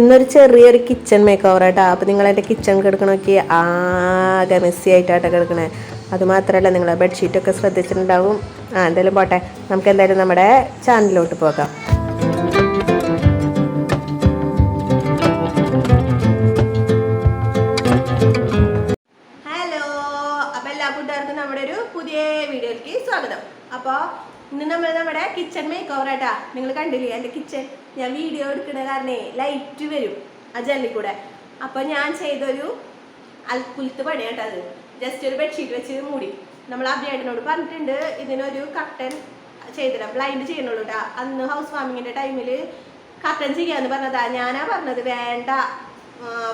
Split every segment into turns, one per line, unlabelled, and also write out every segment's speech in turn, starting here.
ഇന്നൊരു ചെറിയൊരു kitchen make over ആയിട്ടാ. അപ്പോൾ നിങ്ങൾ എന്റെ കിച്ചൺ കിടക്കണമൊക്കെ ആകെ മെസ്സി ആയിട്ടാട്ടോ കിടക്കണേ. അതുമാത്രമല്ല ബെഡ്ഷീറ്റ് ബെഡ്ഷീറ്റൊക്കെ ശ്രദ്ധിച്ചിട്ടുണ്ടാവും. ആ എന്തായാലും പോട്ടെ. നമുക്ക് എന്തായാലും നമ്മുടെ ചാനലിലോട്ട് പോകാം. ഹലോ അപ്പോൾ നമ്മുടെ ഒരു പുതിയ വീഡിയോയിലേക്ക് സ്വാഗതം. അപ്പോൾ ഇന്ന് നമ്മൾ നമ്മുടെ കിച്ചൺ മേക്ക് ഓവർ ആയിട്ടാ. നിങ്ങൾ കണ്ടില്ലേ എന്റെ കിച്ചൺ ഞാൻ വീഡിയോ എടുക്കുന്ന കാരണേ ലൈറ്റ് വരും ആ ജനലിൽ കൂടെ. അപ്പോൾ ഞാൻ ചെയ്തൊരു അൽക്കുലത്ത് അത്. ജസ്റ്റ് ഒരു ബെഡ്ഷീറ്റ് വെച്ച് മൂടി. നമ്മൾ അഭിയേട്ടനോട് പറഞ്ഞിട്ടുണ്ട് ഇതിനൊരു കട്ടൻ ചെയ്തിടാം. ബ്ലൈൻഡ് ചെയ്യണുള്ളൂ കേട്ടോ അന്ന് ഹൗസ് വാമിങ്ങിന്റെ ടൈമിൽ കട്ടൻ ചെയ്യാന്ന് പറഞ്ഞതാ. ഞാനാ പറഞ്ഞത് വേണ്ട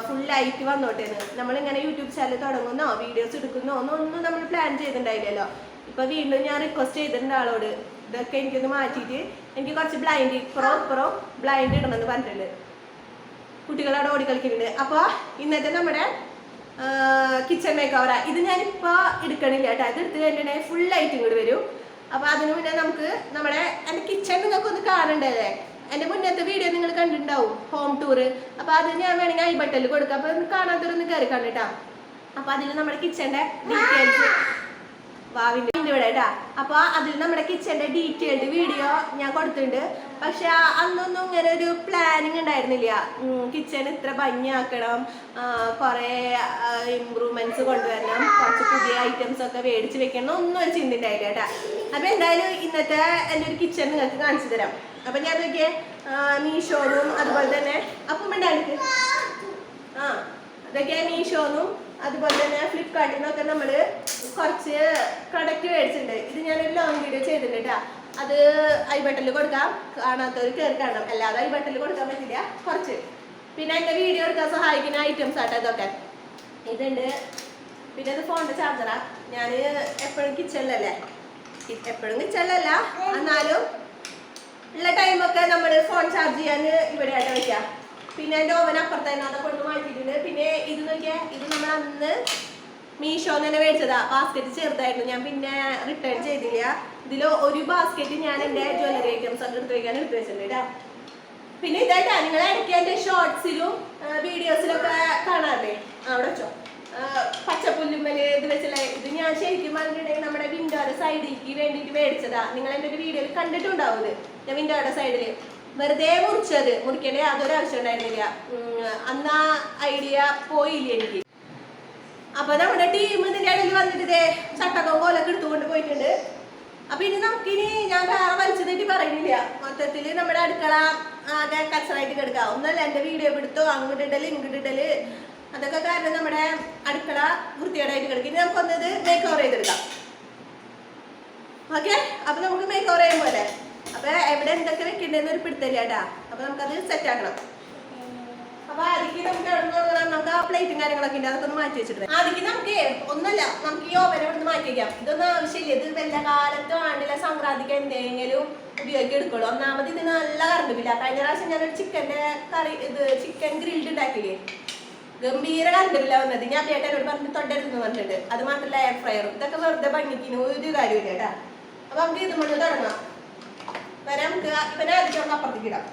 ഫുൾ ലൈറ്റ് വന്നോട്ടേന്ന്. നമ്മളിങ്ങനെ യൂട്യൂബ് ചാനൽ തുടങ്ങുന്നോ വീഡിയോസ് എടുക്കുന്നോ ഒന്നും നമ്മൾ പ്ലാൻ ചെയ്തിട്ടുണ്ടായില്ലല്ലോ. ഇപ്പൊ വീണ്ടും ഞാൻ റിക്വസ്റ്റ് ചെയ്തിട്ടുണ്ട് ആളോട്. ഇതൊക്കെ എനിക്കൊന്ന് മാറ്റിയിട്ട് എനിക്ക് കുറച്ച് ബ്ലൈൻഡ് ഇപ്പുറം ഇപ്പുറം ബ്ലൈൻഡ് ഇടണമെന്ന് പറഞ്ഞിട്ടുണ്ട്. കുട്ടികളവിടെ ഓടിക്കളിക്കുന്നുണ്ട്. അപ്പോൾ ഇന്നത്തെ നമ്മുടെ കിച്ചൺ മേക്ക് ഓവറാ ഇത് ഞാനിപ്പോൾ എടുക്കണില്ല കേട്ടോ. ഇത് എടുത്ത് കഴിഞ്ഞിട്ടുണ്ടെങ്കിൽ ഫുൾ ലൈറ്റ് ഇങ്ങോട്ട് വരും. അപ്പോൾ അതിന് മുന്നേ നമുക്ക് നമ്മുടെ എന്റെ കിച്ചൺ നിങ്ങൾക്ക് ഒന്ന് കാണണ്ടല്ലേ എന്റെ മുന്നത്തെ വീഡിയോ നിങ്ങൾ കണ്ടിട്ടുണ്ടാവും ഹോം ടൂറ് അപ്പോൾ അത് ഞാൻ വേണമെങ്കിൽ ഐ ബട്ടണിൽ കൊടുക്കാം. അപ്പോൾ കാണാത്തവരൊന്ന് കയറി കണ്ടിട്ടാ. അപ്പോൾ അതിൽ നമ്മുടെ കിച്ചന്റെ ഡീറ്റെയിൽസ് വാവിന്റെ ഇവിടെ കേട്ടാ. അപ്പോൾ അതിൽ നമ്മുടെ കിച്ചന്റെ ഡീറ്റെയിൽഡ് വീഡിയോ ഞാൻ കൊടുത്തിട്ടുണ്ട്. പക്ഷെ അന്നൊന്നും ഇങ്ങനെ ഒരു പ്ലാനിങ് ഉണ്ടായിരുന്നില്ല. കിച്ചൺ ഇത്ര ഭംഗിയാക്കണം. കുറേ ഇമ്പ്രൂവ്മെന്റ്സ് കൊണ്ടുവരണം. കുറച്ച് പുതിയ ഐറ്റംസ് ഒക്കെ മേടിച്ച് വെക്കണം. ഒന്നും ഒരു ചിന്ത ഉണ്ടായില്ല കേട്ടാ. അപ്പോൾ എന്തായാലും ഇന്നത്തെ എന്റെ ഒരു കിച്ചൺ നിങ്ങൾക്ക് കാണിച്ചു തരാം. അപ്പം ഞാൻ നോക്കിയേ മീഷോന്നും അതുപോലെ തന്നെ അപ്പം ഉണ്ടായിട്ട് ആ അതൊക്കെ മീഷോന്നും അതുപോലെ തന്നെ ഫ്ലിപ്കാർട്ടിൽ നിന്നൊക്കെ നമ്മൾ കുറച്ച് പ്രൊഡക്റ്റ് മേടിച്ചിട്ടുണ്ട്. ഇത് ഞാനൊരു ലോങ് വീഡിയോ ചെയ്തിട്ടുണ്ട് കേട്ടോ അത് ഐ ബട്ടണിൽ കൊടുക്കാം. കാണാത്തവർ കയറി കാണണം. അല്ലാതെ ഐ ബട്ടണിൽ കൊടുക്കാൻ പറ്റില്ല. കുറച്ച്. പിന്നെ എന്റെ വീഡിയോ എടുക്കാൻ സഹായിക്കുന്ന ഐറ്റംസ് ആട്ടോ ഇതൊക്കെ. ഇതുണ്ട്. പിന്നെ ഇത് ഫോണിന്റെ ചാർജറാ ഞാൻ എപ്പോഴും കിച്ചണിലല്ലേ എപ്പോഴും കിച്ചണിലല്ല എന്നാലും ഉള്ള ടൈമൊക്കെ നമ്മൾ ഫോൺ ചാർജ് ചെയ്യാൻ ഇവിടെ ആയിട്ട് വെക്കാം. പിന്നെ എന്റെ ഓവൻ അപ്പുറത്തായിരുന്നു അതൊക്കെ കൊണ്ട് മാറ്റിയിട്ടുണ്ട്. പിന്നെ ഇത് നോക്കിയാൽ ഇത് നമ്മൾ അന്ന് മീഷോ തന്നെ മേടിച്ചതാ. ബാസ്ക്കറ്റ് ചെറുതായിരുന്നു. ഞാൻ പിന്നെ റിട്ടേൺ ചെയ്തില്ല. ഇതിൽ ഒരു ബാസ്ക്കറ്റ് ഞാൻ എന്റെ ജ്വല്ലറി ഐറ്റംസ് ഒക്കെ എടുത്ത് വയ്ക്കാൻ എടുത്ത് വെച്ചിട്ടുണ്ട് പിന്നെ ഇതായിട്ടാ നിങ്ങൾ ഇടയ്ക്ക് എന്റെ ഷോർട്സിലും വീഡിയോസിലൊക്കെ കാണാറില്ലേ? അവിടെ വെച്ചോ. പച്ചപ്പുല്ലുമ്മൽ ഇത് വെച്ചുള്ള ഇത് ഞാൻ ശരിക്കും പറഞ്ഞിട്ടുണ്ടെങ്കിൽ നമ്മുടെ വിൻഡോയുടെ സൈഡിലേക്ക് വേണ്ടിയിട്ട് മേടിച്ചതാ. നിങ്ങൾ എന്റെ ഒരു വീഡിയോയിൽ കണ്ടിട്ടുണ്ടാവും ഞാൻ വിൻഡോയുടെ സൈഡിൽ വെറുതെ മുറിച്ചത്. മുറിക്കണേ അതൊരു ആവശ്യം ഉണ്ടായിരുന്നില്ല. അന്ന് ആ ഐഡിയ പോയില്ല എനിക്ക്. അപ്പൊ നമ്മുടെ ടീം ഇതിന്റെ ഇടയിൽ വന്നിട്ട് ഇതേ ചട്ടക്കം കോലൊക്കെ എടുത്തുകൊണ്ട് പോയിട്ടുണ്ട്. അപ്പൊ ഇനി നമുക്കിനി ഞാൻ വേറെ വലിച്ചു തെറ്റി പറയുന്നില്ല. മൊത്തത്തിൽ നമ്മുടെ അടുക്കള ആകെ കച്ചറായിട്ട് കിടക്കുക ഒന്നല്ല എന്റെ വീഡിയോ എടുത്തോ. അങ്ങോട്ട് ഇടൽ ഇങ്ങോട്ട് ഇടൽ. അതൊക്കെ കാരണം നമ്മുടെ അടുക്കള വൃത്തികേടായിട്ട് കിടക്കും. ഇനി നമുക്കൊന്നത് മേക്ക് ഓവർ ചെയ്തെടുക്കാം. ഓക്കെ അപ്പൊ നമുക്ക് മേക്ക് ഓവർ ചെയ്യാൻ പോലെ. അപ്പൊ എവിടെ എന്തൊക്കെ വെക്കണ്ടെന്ന് ഒരു പിടുത്തല്ല അപ്പൊ നമുക്കത് സെറ്റ് ആക്കണം. അപ്പൊ അതിക്ക് നമുക്ക്? നമുക്ക് ആ പ്ലേറ്റും കാര്യങ്ങളൊക്കെ ഉണ്ട്. അതൊക്കെ ഒന്ന് മാറ്റി വെച്ചിട്ട് അതിക്ക് നമുക്ക് ഒന്നല്ല നമുക്ക് ഈ ഓവൻ ഇവിടെ മാറ്റി വയ്ക്കാം ഇതൊന്നും ആവശ്യമില്ല. ഇത് വല്ല കാലത്തോ ആണ്ടില്ല സംക്രാന്തിക്ക് എന്തെങ്കിലും ഉപയോഗിക്കാൻ എടുക്കുള്ളൂ. ഒന്നാമത് ഇത് നല്ല കറണ്ട് ബില്ല കഴിഞ്ഞ പ്രാവശ്യം ഞാനൊരു ചിക്കന്റെ കറി ഇത് ചിക്കൻ ഗ്രിൽഡ് ഉണ്ടാക്കിയില്ലേ? ഗംഭീര കറണ്ട് വന്നത്. ഞാൻ ചേട്ടനോട് പറഞ്ഞ് തൊട്ടടുത്ത് പറഞ്ഞിട്ടുണ്ട് അത് മാത്രമല്ല എയർ ഫ്രയറും ഇതൊക്കെ വെറുതെ ഭംഗിക്കുന്നു ഒരു കാര്യമില്ല കേട്ടാ. അപ്പൊ നമുക്ക് ഇത് മുന്നേ തുടങ്ങാം. വരാം ഇവനെ നമുക്ക് അപ്പുറത്തേക്ക് ഇടാം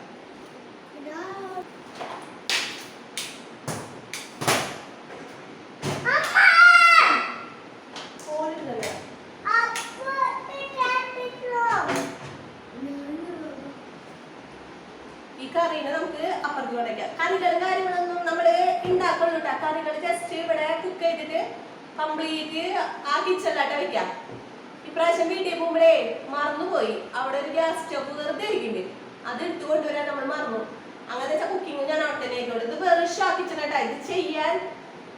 കറികൾ ജസ്റ്റ് ഇവിടെ കുക്ക് ചെയ്തിട്ട് കംപ്ലീറ്റ് ആ കിച്ചണിലായിട്ട് വെക്കാം. ഇപ്രാവശ്യം വീട്ടിൽ പോകുമ്പോഴേ മറന്നുപോയി. അവിടെ ഒരു ഗ്യാസ് സ്റ്റോപ്പ് വെറുതെ ഇരിക്കുന്നുണ്ട്. അത് എടുത്തു കൊണ്ടുവരാൻ നമ്മൾ മറന്നു. അങ്ങനെ വെച്ചാൽ കുക്കിംഗ് ഞാൻ അവിടെ തന്നെ ആയിക്കോട്ടെ. ഇത് വെറും ഷോക്കിച്ചിട്ടാ ഇത് ചെയ്യാൻ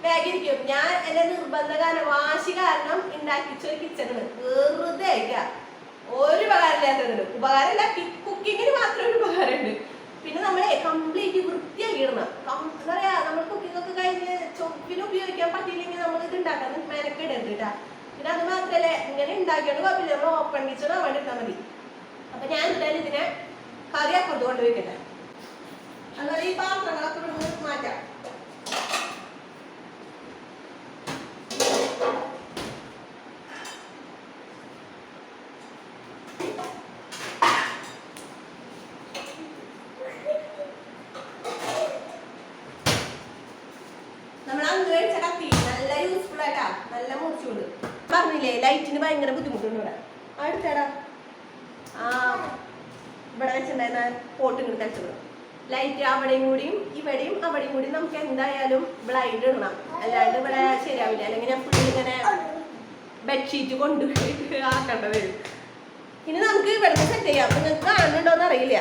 വേഗിരിക്കും. ഞാൻ എന്റെ നിർബന്ധ കാരണം വാശി കാരണം ഉണ്ടാക്കിച്ച ഒരു കിച്ചണ് വെറുതെ അയക്കാം ഒരു ഉപകാരമില്ലാത്തതിന് ഉപകാരമില്ല കുക്കിങ്ങിന് മാത്രം ഒരു ഉപകാരമുണ്ട്. പിന്നെ നമ്മളെ കംപ്ലീറ്റ് വൃത്തിയാക്കി ഇടണം. എന്താ പറയാ നമ്മൾ കുക്കിംഗ് ഒക്കെ കഴിഞ്ഞ് ചൊവ്വിന് ഉപയോഗിക്കാൻ പറ്റിയില്ലെങ്കിൽ നമ്മൾ ഇത് ഉണ്ടാക്കാൻ മെനക്കെടരുത് കേട്ടാ പിന്നെ അത് മാത്രല്ല ഇങ്ങനെ ഉണ്ടാക്കിയാണ് കുഴപ്പമില്ല. നമ്മൾ ഓപ്പൺ കിച്ചൺ വേണ്ടി മതി. അപ്പൊ ഞാൻ എന്തായാലും ഇതിനെ കറി അപ്പുറത്ത് കൊണ്ടുപോയിക്കട്ടെ അതുപോലെ ഈ പാത്രങ്ങളൊക്കെ ഇവിടുന്ന് മാറ്റാം ചൂടാട്ടാ നല്ല മുറിച്ചൂട് പറഞ്ഞില്ലേ ലൈറ്റിന് ഭയങ്കര ബുദ്ധിമുട്ടുണ്ട് ഇവിടെ. അടുത്തേടാ ആ ഇവിടെ വെച്ചിട്ടുണ്ടായിരുന്ന പോട്ട് ഇങ്ങോട്ട് കഴിച്ചത് ലൈറ്റ് അവിടെയും കൂടിയും ഇവിടെയും അവിടെയും കൂടി നമുക്ക് എന്തായാലും ബ്ലൈഡ് ഇടണം. അല്ലാണ്ട് ഇവിടെ ശരിയാവില്ല. അല്ലെങ്കിൽ ഞാൻ ഫുള്ള് ഇങ്ങനെ ബെഡ്ഷീറ്റ് കൊണ്ട് ആക്കേണ്ട വരും. ഇനി നമുക്ക് ഇവിടുന്ന് സെറ്റ് ചെയ്യാം. നിങ്ങൾക്ക് കാണുന്നുണ്ടോന്ന് അറിയില്ല.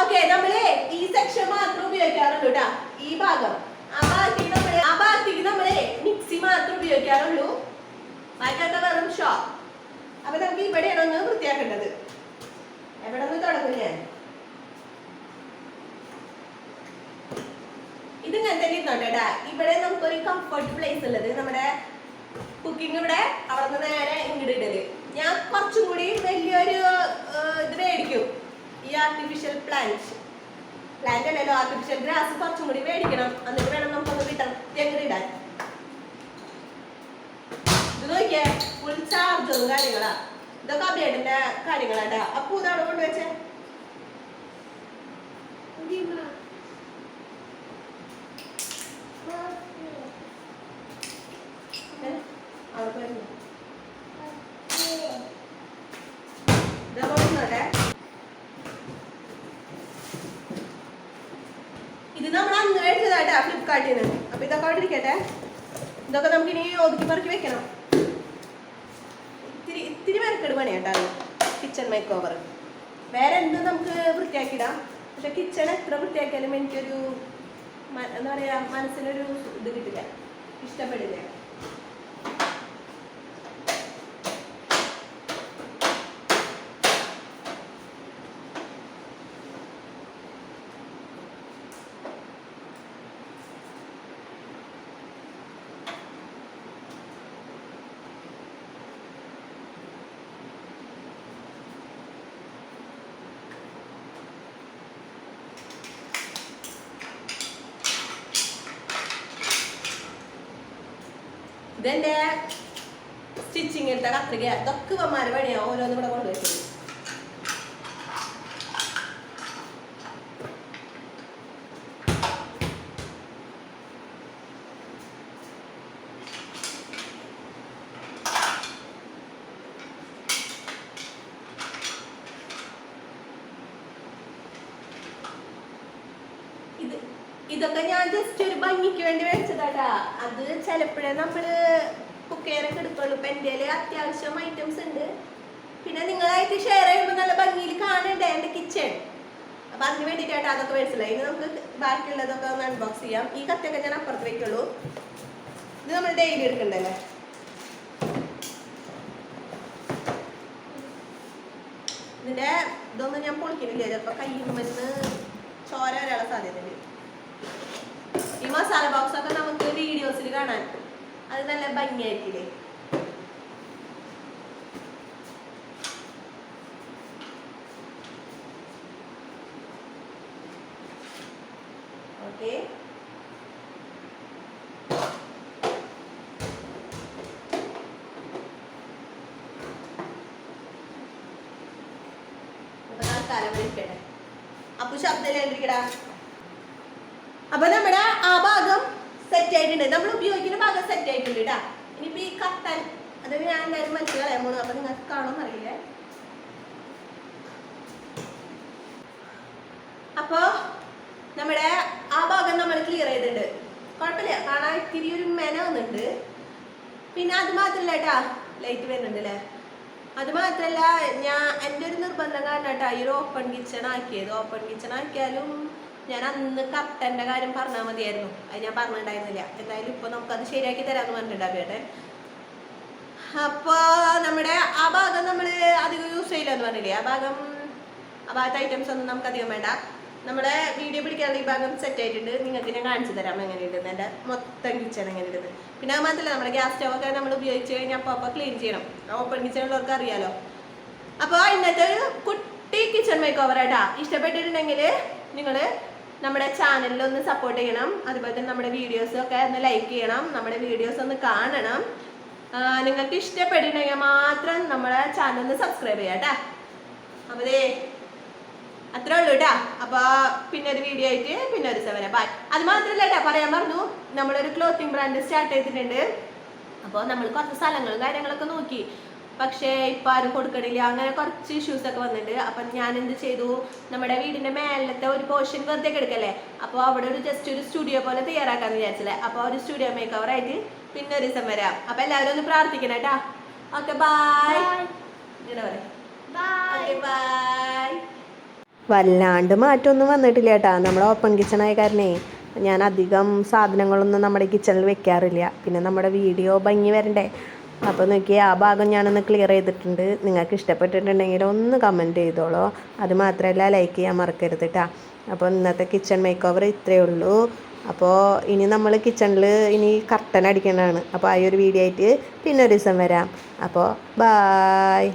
ഓക്കെ നമ്മൾ ഈ സെക്ഷൻ മാത്രം ഉപയോഗിക്കാറുള്ളൂ കേട്ടാ ഈ ഭാഗം. ആ ഭാഗത്തേക്ക് നമ്മൾ ആ ഭാഗത്തേക്ക് നമ്മൾ മിക്സി മാത്രം ഉപയോഗിക്കാറുള്ളൂ. ബാക്കിയൊക്കെ വെറും ഷോ. അപ്പൊ നമുക്ക് ഇവിടെയാണ് ഒന്ന് വൃത്തിയാക്കേണ്ടത്. എവിടെ നിന്ന് തുടങ്ങും ഞാൻ? ഇത് ഞാൻ തന്നെ ഇരുന്നോട്ടെ ഇവിടെ നമുക്കൊരു കംഫർട്ട് പ്ലേസ് ഉള്ളത് നമ്മുടെ കുക്കിംഗ് ഇവിടെ അവിടെ നിന്ന് നേരെ ഇങ്ങോട്ട് ഇടൽ. ഞാൻ കുറച്ചും കൂടി വലിയൊരു ഇത് മേടിക്കും. ഈ ആർട്ടിഫിഷ്യൽ പ്ലാന്റ് പ്ലാന്റ് അല്ലല്ലോ ആർട്ടിഫിഷ്യൽ ഗ്രാസ് കുറച്ചും കൂടി മേടിക്കണം. എന്നിട്ട് വേണം നമുക്കൊന്ന് വിട്ട ഇടാൻ. ഇത് നോക്കിയേ ഫുൾ കാര്യങ്ങളാ. ഇതൊക്കെ അഭിയേട്ടന്റെ കാര്യങ്ങളാട്ടാ. അപ്പൊ ഇതാണ് കൊണ്ടുവച്ചേ ഇത് നമ്മൾ അന്ന് മേടിച്ചതായിട്ടാ ഫ്ലിപ്കാർട്ടിൽ നിന്ന് അപ്പൊ ഇതൊക്കെ അവിടെ ഇരിക്കട്ടെ. ഇതൊക്കെ നമുക്ക് ഇനി ഒതുക്കി പറക്കി വെക്കണം. ഇത്തിരി മെനക്കെട് കേട്ടോ കിച്ചൺ മേക്ക് ഓവർ വേറെ എന്തും നമുക്ക് വൃത്തിയാക്കിയിടാം. പക്ഷെ കിച്ചൺ എത്ര വൃത്തിയാക്കിയാലും എനിക്കൊരു എന്താ പറയുക മനസ്സിനൊരു ഇത് കിട്ടില്ല. ഇഷ്ടപ്പെടില്ല. ഇതെന്റെ സ്റ്റിച്ചിങ് എടുത്ത കത്രിക ഇതൊക്കെ ഇവന്മാര് പണിയാ ഓരോന്നും ഇവിടെ കൊണ്ടുവച്ചത് ഇത് ഇതൊക്കെ ഞാൻ ജസ്റ്റ് ഒരു ഭംഗിക്ക് വേണ്ടി മേടിച്ചതാട്ടാ അത് ചിലപ്പോഴേ നമ്മൾ കുക്കേനൊക്കെ എടുക്കുള്ളൂ. ഇപ്പൊ എന്റെ അത്യാവശ്യം ഐറ്റംസ് ഉണ്ട്. പിന്നെ നിങ്ങളായിട്ട് ഷെയർ ചെയ്യുമ്പോൾ നല്ല ഭംഗിയിൽ കാണണ്ടേ? എന്റെ കിച്ചൺ അപ്പൊ അതിന് വേണ്ടിട്ടാ അതൊക്കെ മേടിച്ചില്ല ഇനി നമുക്ക് ബാക്കിയുള്ളതൊക്കെ ഒന്ന് അൺബോക്സ് ചെയ്യാം. ഈ കത്തൊക്കെ ഞാൻ അപ്പുറത്ത് വെക്കുള്ളൂ. ഇത് നമ്മൾ ഡെയിലി എടുക്കണ്ടല്ലേ? ഇതിന്റെ ഇതൊന്നും ഞാൻ പൊളിക്കുന്നില്ല ചിലപ്പോ കയ്യിൽ മരുന്ന് ചോര വരാനുള്ള സാധ്യതയുണ്ട്. ഈ മസാല ബോക്സ് ഒക്കെ നമുക്ക് വീഡിയോസിൽ കാണാൻ. അത് നല്ല ഭംഗിയായിരിക്കില്ലേ ഓക്കെ തൽക്കാലം വിളിക്കട്ടെ അപ്പൊ ശബ്ദമില്ലാണ്ടിരിക്കടാ അപ്പൊ നമ്മുടെ ആ ഭാഗം സെറ്റ് ആയിട്ടുണ്ട്. നമ്മൾ ഉപയോഗിക്കുന്ന ഭാഗം സെറ്റ് ആയിട്ടുണ്ട് കേട്ടാ ഇനിയിപ്പോ ഈ കട്ടൻ അത് ഞാൻ എന്തായാലും മനസ്സിലായാൻ പോണു. അപ്പൊ നിങ്ങൾക്ക് കാണാൻ അറിയില്ലേ? അപ്പൊ നമ്മുടെ ആ ഭാഗം നമ്മൾ ക്ലിയർ ചെയ്തിട്ടുണ്ട്. കുഴപ്പമില്ല. കാണാൻ ഇത്തിരി ഒരു മെന വന്നിട്ടുണ്ട്. പിന്നെ അത് മാത്രല്ല കേട്ടാ ലൈറ്റ് വരുന്നുണ്ട് അല്ലേ അത് മാത്രല്ല ഞാൻ എന്റെ ഒരു നിർബന്ധം കാരണം കേട്ടാ ഈ ഒരു ഓപ്പൺ കിച്ചൺ ആക്കിയത്. ഓപ്പൺ കിച്ചൺ ആക്കിയാലും ഞാൻ അന്ന് കർട്ടന്റെ കാര്യം പറഞ്ഞാൽ മതിയായിരുന്നു. അത് ഞാൻ പറഞ്ഞിട്ടുണ്ടായിരുന്നില്ല. എന്തായാലും ഇപ്പൊ നമുക്കത് ശരിയാക്കി തരാമെന്ന് പറഞ്ഞിട്ടുണ്ടാവും ചേട്ടൻ അപ്പൊ നമ്മുടെ ആ ഭാഗം നമ്മൾ അധികം യൂസ് ചെയ്യില്ല എന്ന് പറഞ്ഞില്ലേ? ആ ഭാഗം ആ ഭാഗത്തെ ഐറ്റംസ് ഒന്നും നമുക്ക് അധികം വേണ്ട. നമ്മുടെ വീഡിയോ പിടിക്കാനുള്ള ഈ ഭാഗം സെറ്റ് ആയിട്ടുണ്ട്. നിങ്ങൾക്ക് ഞാൻ കാണിച്ചു തരാം എങ്ങനെ ഇടുന്നത് എന്റെ മൊത്തം കിച്ചൺ എങ്ങനെ ഇടുന്നത് പിന്നെ അത് മാത്രമല്ല നമ്മുടെ ഗ്യാസ് സ്റ്റോവൊക്കെ നമ്മൾ ഉപയോഗിച്ച് കഴിഞ്ഞാൽ അപ്പോൾ അപ്പോൾ ക്ലീൻ ചെയ്യണം. ഓപ്പൺ കിച്ചണുള്ളവർക്ക് അറിയാലോ. അപ്പോൾ ഇന്നത്തെ ഒരു കുട്ടി കിച്ചൺ മേക്ക് ഓവർ ആയിട്ടാ ഇഷ്ടപ്പെട്ടിട്ടുണ്ടെങ്കിൽ നിങ്ങൾ നമ്മുടെ ചാനലിൽ ഒന്ന് സപ്പോർട്ട് ചെയ്യണം. അതുപോലെ തന്നെ നമ്മുടെ വീഡിയോസ് ഒക്കെ ഒന്ന് ലൈക്ക് ചെയ്യണം. നമ്മുടെ വീഡിയോസ് ഒന്ന് കാണണം. നിങ്ങൾക്ക് ഇഷ്ടപ്പെട്ടിട്ടുണ്ടെങ്കിൽ മാത്രം നമ്മുടെ ചാനൽ ഒന്ന് സബ്സ്ക്രൈബ് ചെയ്യാം കേട്ടാ അപ്പോൾ അത്രേ ഉള്ളൂ കേട്ടാ അപ്പൊ പിന്നെ ഒരു വീഡിയോ ആയിട്ട് പിന്നെ ഒരു സെവനെ ബൈ അത് മാത്രല്ല കേട്ടാ പറയാൻ പറഞ്ഞു നമ്മളൊരു ക്ലോത്തിങ് ബ്രാൻഡ് സ്റ്റാർട്ട് ചെയ്തിട്ടുണ്ട്. അപ്പോൾ നമ്മൾ കുറച്ച് സ്ഥലങ്ങളും കാര്യങ്ങളൊക്കെ നോക്കി. പക്ഷേ ഇപ്പം ആരും കൊടുക്കണില്ല. അങ്ങനെ കുറച്ച് ഇഷ്യൂസ് ഒക്കെ വന്നിട്ടുണ്ട് അപ്പം ഞാൻ എന്ത് ചെയ്തു? നമ്മുടെ വീടിന്റെ മേലത്തെ ഒരു പോർഷൻ വെറുതെ കിടക്കല്ലേ? അപ്പോൾ അവിടെ ഒരു ജസ്റ്റ് ഒരു സ്റ്റുഡിയോ പോലെ തയ്യാറാക്കാന്ന് വിചാരിച്ചില്ലേ? അപ്പോൾ ഒരു സ്റ്റുഡിയോ മേക്ക് ഓവർ ആയിട്ട് പിന്നെ ഒരു ദിവസം വരാം. അപ്പം എല്ലാവരും ഒന്ന് പ്രാർത്ഥിക്കണം കേട്ടാ. ഓക്കെ ബായ് ഇങ്ങനെ പറയാം. ഓക്കെ ബൈ
വല്ലാണ്ട് മാറ്റമൊന്നും വന്നിട്ടില്ല കേട്ടാ. നമ്മുടെ ഓപ്പൺ കിച്ചൺ ആയ കാരണേ ഞാൻ അധികം സാധനങ്ങളൊന്നും നമ്മുടെ കിച്ചണിൽ വെക്കാറില്ല. പിന്നെ നമ്മുടെ വീഡിയോ ഭംഗി വരണ്ടേ? അപ്പോൾ നോക്കിയാൽ ആ ഭാഗം ഞാനൊന്ന് ക്ലിയർ ചെയ്തിട്ടുണ്ട്. നിങ്ങൾക്ക് ഇഷ്ടപ്പെട്ടിട്ടുണ്ടെങ്കിൽ ഒന്ന് കമന്റ് ചെയ്തോളൂ. അത് മാത്രമല്ല ലൈക്ക് ചെയ്യാൻ മറക്കരുത് കേട്ടാ അപ്പോൾ ഇന്നത്തെ കിച്ചൺ മേക്ക് ഓവർ ഇത്രയേ ഉള്ളൂ. അപ്പോൾ ഇനി നമ്മൾ കിച്ചണിൽ ഇനി കർട്ടൻ അടിക്കേണ്ടതാണ് അപ്പോൾ ആ ഒരു വീഡിയോ ആയിട്ട് പിന്നെ ഒരു ദിവസം വരാം. അപ്പോൾ ബായ്